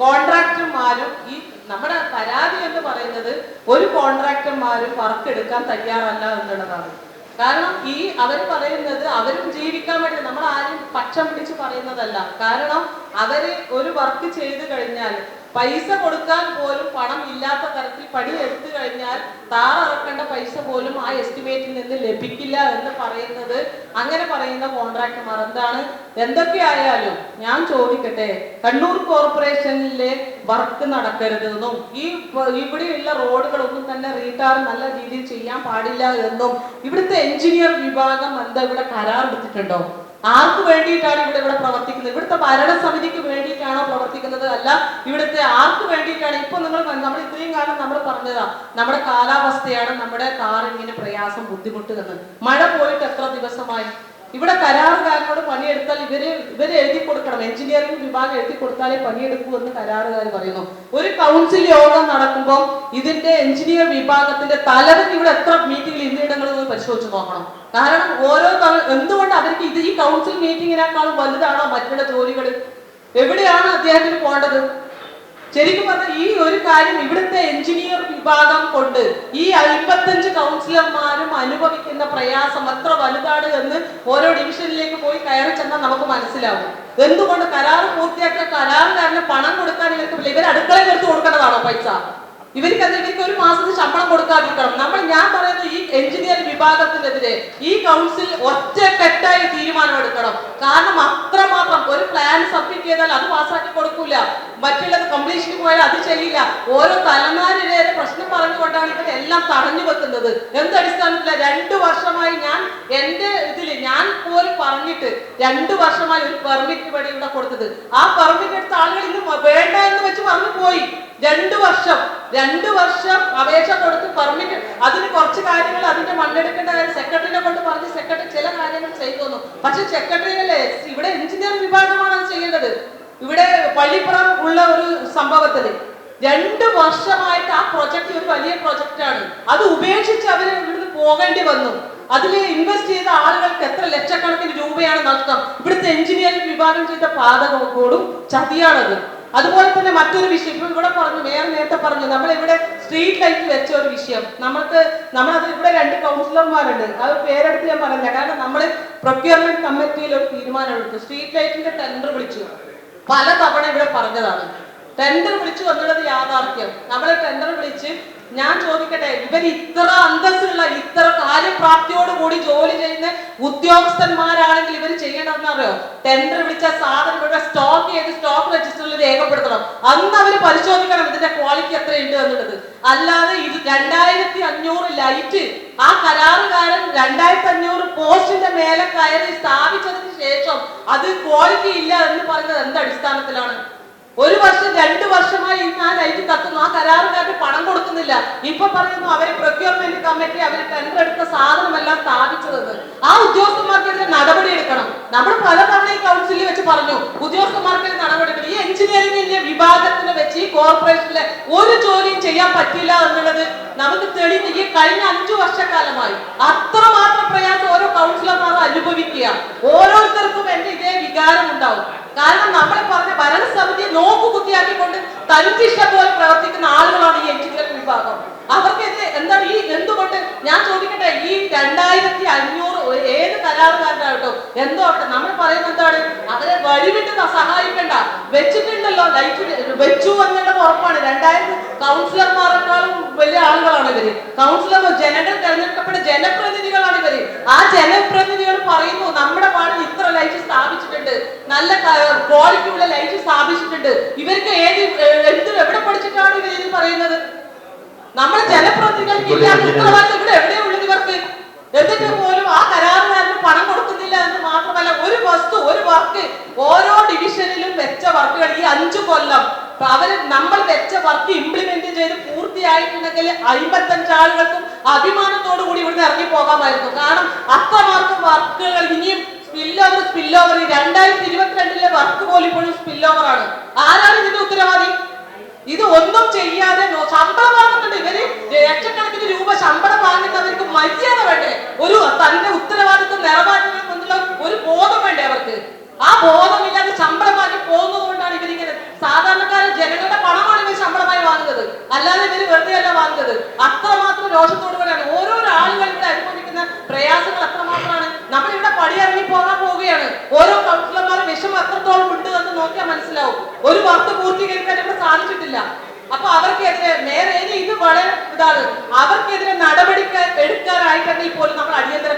കോൺട്രാക്ടർമാരും ഈ നമ്മുടെ പരാതി എന്ന് പറയുന്നത് ഒരു കോൺട്രാക്ടർമാരും വർക്ക് എടുക്കാൻ തയ്യാറല്ല എന്നുള്ളതാണ്. കാരണം ഈ അവർ പറയുന്നത് അവരും ജീവിക്കാൻ വേണ്ടി നമ്മൾ ആരും പക്ഷം പിടിച്ച് പറയുന്നതല്ല. കാരണം അവർ ഒരു വർക്ക് ചെയ്തു കഴിഞ്ഞാൽ പൈസ കൊടുക്കാൻ പോലും പണം ഇല്ലാത്ത തരത്തിൽ പണി എടുത്തു കഴിഞ്ഞാൽ താറിറക്കേണ്ട പൈസ പോലും ആ എസ്റ്റിമേറ്റിൽ നിന്ന് ലഭിക്കില്ല എന്ന് പറയുന്നത് അങ്ങനെ പറയുന്ന കോൺട്രാക്ടർമാർ. എന്താണ്? എന്തൊക്കെയായാലും ഞാൻ ചോദിക്കട്ടെ കണ്ണൂർ കോർപ്പറേഷനിലെ വർക്ക് നടക്കരുതെന്നും ഈ ഇവിടെയുള്ള റോഡുകളൊന്നും തന്നെ റീടാർ നല്ല രീതിയിൽ ചെയ്യാൻ പാടില്ല എന്നും ഇവിടുത്തെ എഞ്ചിനീയർ വിഭാഗം എന്താ ഇവിടെ കരാർ എടുത്തിട്ടുണ്ടോ? ആർക്ക് വേണ്ടിയിട്ടാണ് ഇവിടെ ഇവിടെ പ്രവർത്തിക്കുന്നത്? ഇവിടുത്തെ ഭരണസമിതിക്ക് വേണ്ടിയിട്ടാണോ പ്രവർത്തിക്കുന്നത്? അല്ല ഇവിടുത്തെ ആർക്ക് വേണ്ടിയിട്ടാണ്? ഇപ്പൊ നിങ്ങൾ നമ്മൾ ഇത്രയും കാലം നമ്മൾ പറഞ്ഞതാ നമ്മുടെ കാലാവസ്ഥയാണ് നമ്മുടെ കാറിങ്ങിന് പ്രയാസം ബുദ്ധിമുട്ട് എന്ന് മഴ പോയിട്ട് എത്ര ദിവസമായി? ഇവിടെ കരാറുകാരനോട് പണിയെടുത്താൽ ഇവർ ഇവർ എഴുതി കൊടുക്കണം. എഞ്ചിനീയറിംഗ് വിഭാഗം എഴുതി കൊടുത്താലേ പണിയെടുക്കൂ എന്ന് കരാറുകാർ പറയുന്നു. ഒരു കൗൺസിൽ യോഗം നടക്കുമ്പോൾ ഇതിന്റെ എഞ്ചിനീയർ വിഭാഗത്തിന്റെ തലവൻ ഇവിടെ എത്ര മീറ്റിംഗിൽ ഇന്ത്യയിടങ്ങളിൽ നിന്ന് പരിശോധിച്ച് നോക്കണം. കാരണം ഓരോ തവണ എന്തുകൊണ്ട് അവർക്ക് ഇത് ഈ കൗൺസിൽ മീറ്റിങ്ങിനേക്കാളും വലുതാണോ മറ്റുള്ള ജോലികൾ എവിടെയാണ് അദ്ദേഹത്തിന് പോകേണ്ടത്? ശരിക്കും പറഞ്ഞാൽ ഈ ഒരു കാര്യം ഇവിടുത്തെ എഞ്ചിനീയർ വിഭാഗം കൊണ്ട് ഈ അമ്പത്തഞ്ച് കൗൺസിലർമാരും അനുഭവിക്കുന്ന പ്രയാസം എത്ര വലുതാണ് എന്ന് ഓരോ ഡിവിഷനിലേക്ക് പോയി കയറി ചെന്നാൽ നമുക്ക് മനസ്സിലാവും. എന്തുകൊണ്ട് കരാർ പൂർത്തിയാക്കിയ കരാറുകാരന് പണം കൊടുക്കാൻ ഇവർക്ക് ഇവർ അടുക്കളയിൽ എടുത്ത് കൊടുക്കേണ്ടതാണോ പൈസ? ഇവർക്ക് ഇവർക്ക് ഒരു മാസത്തെ ശമ്പളം കൊടുക്കാതിരിക്കണം. നമ്മൾ ഞാൻ പറയുന്ന ഈ എഞ്ചിനീയറിംഗ് വിഭാഗത്തിനെതിരെ ഈ കൗൺസിൽ ഒറ്റക്കെട്ടായി തീരുമാനമെടുക്കണം കാരണം അത്രമാത്രം ഒരു പ്ലാൻ സബ്മിറ്റ് ചെയ്താൽ അത് പാസ്സാക്കി കൊടുക്കൂല. മറ്റുള്ളത് കംപ്ലീഷൻ പോയാൽ അത് ചെയ്യില്ല. ഓരോ തലമാരിലെ പ്രശ്നം പറഞ്ഞുകൊണ്ടാണ് ഇവരെല്ലാം തടഞ്ഞു വെക്കുന്നത്. എന്തടിസ്ഥാനത്തില രണ്ടു വർഷമായി ഞാൻ എന്റെ ഇതിൽ ഞാൻ പോലും പറഞ്ഞിട്ട് രണ്ടു വർഷമായി ഒരു പെർമിറ്റ് ഇവിടെ കൊടുത്തത്. ആ പെർമിറ്റ് എടുത്ത ആളുകൾ ഇന്ന് വേണ്ട എന്ന് വെച്ച് പറഞ്ഞു പോയി രണ്ടു വർഷം രണ്ടു വർഷം അപേക്ഷ കൊടുത്ത് പെർമിറ്റ് അതിന് കുറച്ച് കാര്യങ്ങൾ അതിന്റെ മണ്ണെടുക്കേണ്ട കാര്യം സെക്രട്ടറിനെ കൊണ്ട് പറഞ്ഞ് സെക്രട്ടറി ചില കാര്യങ്ങൾ ചെയ്തു തന്നു. പക്ഷെ സെക്രട്ടറിയല്ലേ ഇവിടെ എഞ്ചിനീയറിംഗ് വിഭാഗമാണ് അത് ചെയ്യേണ്ടത്. ഇവിടെ പള്ളിപ്പുറം ഉള്ള ഒരു സംഭവത്തിൽ രണ്ട് വർഷമായിട്ട് ആ പ്രൊജക്ട് ഒരു വലിയ പ്രൊജക്റ്റാണ് അത് ഉപേക്ഷിച്ച് അവർ ഇവിടുന്ന് പോകേണ്ടി വന്നു. അതിൽ ഇൻവെസ്റ്റ് ചെയ്ത ആളുകൾക്ക് എത്ര ലക്ഷക്കണക്കിന് രൂപയാണ് നഷ്ടം. ഇവിടുത്തെ എഞ്ചിനീയറിംഗ് വിഭാഗം ചെയ്ത പാതകോടും ചതിയാണത്. അതുപോലെ തന്നെ മറ്റൊരു വിഷയം. ഇപ്പൊ ഇവിടെ പറഞ്ഞു വേറെ നേരത്തെ പറഞ്ഞു നമ്മൾ ഇവിടെ സ്ട്രീറ്റ് ലൈറ്റ് വെച്ച ഒരു വിഷയം. നമ്മൾക്ക് നമ്മളത് ഇവിടെ രണ്ട് കൗൺസിലർമാരുണ്ട് അത് പേരെടുത്ത് ഞാൻ പറഞ്ഞില്ല കാരണം നമ്മൾ പ്രൊക്യൂർമെന്റ് കമ്മിറ്റിയിൽ ഒരു തീരുമാനം എടുത്തു സ്ട്രീറ്റ് ലൈറ്റിന്റെ ടെൻഡർ വിളിച്ചു. പല തവണ ഇവിടെ പറഞ്ഞതാണ്. ടെൻഡർ വിളിച്ചു വന്നുള്ളത് യാഥാർത്ഥ്യം. നമ്മൾ ടെൻഡർ വിളിച്ച് ഞാൻ ചോദിക്കട്ടെ ഇവർ ഇത്ര അന്തസ്സുള്ള ഇത്ര കാര്യപ്രാപ്തിയോട് കൂടി ജോലി ചെയ്യുന്ന ഉദ്യോഗസ്ഥന്മാരാണെങ്കിൽ ഇവർ ചെയ്യണമെന്നറിയോ ടെൻഡർ വിളിച്ച സാധനം ഇവിടെ സ്റ്റോക്ക് ചെയ്ത് സ്റ്റോക്ക് രജിസ്റ്ററിൽ രേഖപ്പെടുത്തണം. അന്ന് അവർ പരിശോധിക്കണം ഇതിന്റെ ക്വാളിറ്റി എത്രയുണ്ട് എന്നുള്ളത്. അല്ലാതെ ഇത് രണ്ടായിരത്തി അഞ്ഞൂറ് ലൈറ്റ് ആ കരാറുകാരൻ രണ്ടായിരത്തി അഞ്ഞൂറ് പോസ്റ്റിന്റെ മേലെ കയറി സ്ഥാപിച്ചതിന് ശേഷം അത് ക്വാളിറ്റി ഇല്ല എന്ന് പറയുന്നത് എന്ത് അടിസ്ഥാനത്തിലാണ്? ഒരു വർഷം രണ്ടു വർഷമായി ഇന്ന് ആ ലൈറ്റ് കത്തുന്നു. ആ കരാറുകാർക്ക് പണം ഇപ്പൊ പറയുന്നു അവർ പ്രൊക്യൂർമെന്റ് കമ്മിറ്റി അവർ ടെൻഡർ എടുത്ത സാധനമെല്ലാം സ്ഥാപിച്ചതെന്ന് ആ ഉദ്യോഗസ്ഥന്മാർക്കെതിരെ നടപടി എടുക്കണം. നമ്മൾ പലതവണ ഈ കൗൺസിലിൽ വെച്ച് പറഞ്ഞു ഉദ്യോഗസ്ഥന്മാർക്കെതിരെ നടപടി എടുക്കണം. ഈ എഞ്ചിനീയറിംഗിന്റെ വിഭാഗത്തിന് വെച്ച് ഈ കോർപ്പറേഷനിലെ ഒരു ജോലിയും ചെയ്യാൻ പറ്റില്ല എന്നുള്ളത് നമുക്ക് തെളിഞ്ഞ് ഈ കഴിഞ്ഞ അഞ്ചു വർഷക്കാലമായി. അത്രമാത്രം പ്രയാസം ഓരോ കൗൺസിലർമാരും അനുഭവിക്കുക ഓരോരുത്തർക്കും എന്റെ ഇതേ വികാരം ഉണ്ടാവും കാരണം നമ്മൾ പറഞ്ഞ ഭരണസമിതിയെ നോക്കുകുത്തിയാക്കിക്കൊണ്ട് തനിച്ചിഷ്ട പോലെ പ്രവർത്തിക്കുന്ന ആളുകളാണ് ഈ എഞ്ചിനീയറിംഗ് വിഭാഗം അവർക്കെതിരെ എന്താണ് ഈ എന്തുകൊണ്ട്? ഞാൻ ചോദിക്കട്ടെ ഈ രണ്ടായിരത്തി അഞ്ഞൂറ് ഏത് കരാറുകാരനാകട്ടോ എന്തോ ആവട്ടെ നമ്മൾ പറയുന്നത് എന്താണ്? അവരെ വഴിവിട്ട് സഹായിക്കേണ്ട. വെച്ചിട്ടുണ്ടല്ലോ ലൈറ്റ് വെച്ചു എന്നുള്ളത് ഉറപ്പാണ്. രണ്ടായിരം കൗൺസിലർമാരെക്കാളും വലിയ ആളുകളാണ് ഇവർ. കൗൺസിലർ ജനങ്ങൾ തെരഞ്ഞെടുക്കപ്പെട്ട ജനപ്രതിനിധികളാണ് ഇവർ. ആ ജനപ്രതിനിധികൾ പറയുന്നു നമ്മുടെ പാടിൽ ഇത്ര ലൈറ്റ് സ്ഥാപിച്ചിട്ടുണ്ട്. നല്ല ക്വാളിറ്റിയുള്ള ലൈറ്റ് സ്ഥാപിച്ചിട്ടുണ്ട്. ഇവർക്ക് ഏത് ഏഹ്, എന്ത് എവിടെ പഠിച്ചിട്ടാണ് ഇവർ ഇത് പറയുന്നത് നമ്മുടെ ജനപ്രതിനിധികൾക്ക് ഇല്ലാത്ത ഉത്തരവാദിത്തം ഇവിടെ എവിടെയുള്ളത് ഇവർക്ക് എന്നിട്ട് പോലും ആ കരാറുകാരന് പണം കൊടുക്കുന്നില്ല എന്ന് മാത്രമല്ല ഒരു വസ്തു ഒരു വർക്ക് ഓരോ ഡിവിഷനിലും വെച്ച വർക്കുകൾ ഈ അഞ്ചു കൊല്ലം അവർ നമ്മൾ വെച്ച വർക്ക് ഇംപ്ലിമെന്റ് ചെയ്ത് പൂർത്തിയായിട്ടുണ്ടെങ്കിൽ അമ്പത്തഞ്ച് ആളുകൾക്കും അഭിമാനത്തോടു കൂടി ഇവിടുന്ന് ഇറങ്ങി പോകാമായിരുന്നു. കാരണം അത്രമാത്രം വർക്കുകൾ ഇനിയും സ്പിൽ ഓവർ രണ്ടായിരത്തി ഇരുപത്തിരണ്ടിലെ വർക്ക് പോലും ഇപ്പോഴും സ്പിൽ ഓവർ ആണ്. ആരാണ് ഇതിന്റെ ഉത്തരവാദി? ഇത് ഒന്നും ചെയ്യാതെ ശമ്പളം വാങ്ങുന്നുണ്ട്. ഇവർ ലക്ഷക്കണക്കിന് രൂപ ശമ്പളം വാങ്ങുന്നവർക്ക് പൂർത്തീകരിക്കാൻ ഇവിടെ സാധിച്ചിട്ടില്ല. അപ്പൊ അവർക്കെതിരെ നേരെ ഇത് വളരെ ഇതാണ്. അവർക്കെതിരെ നടപടി എടുക്കാനായിട്ടെങ്കിൽ പോലും നമ്മൾ അടിയന്തര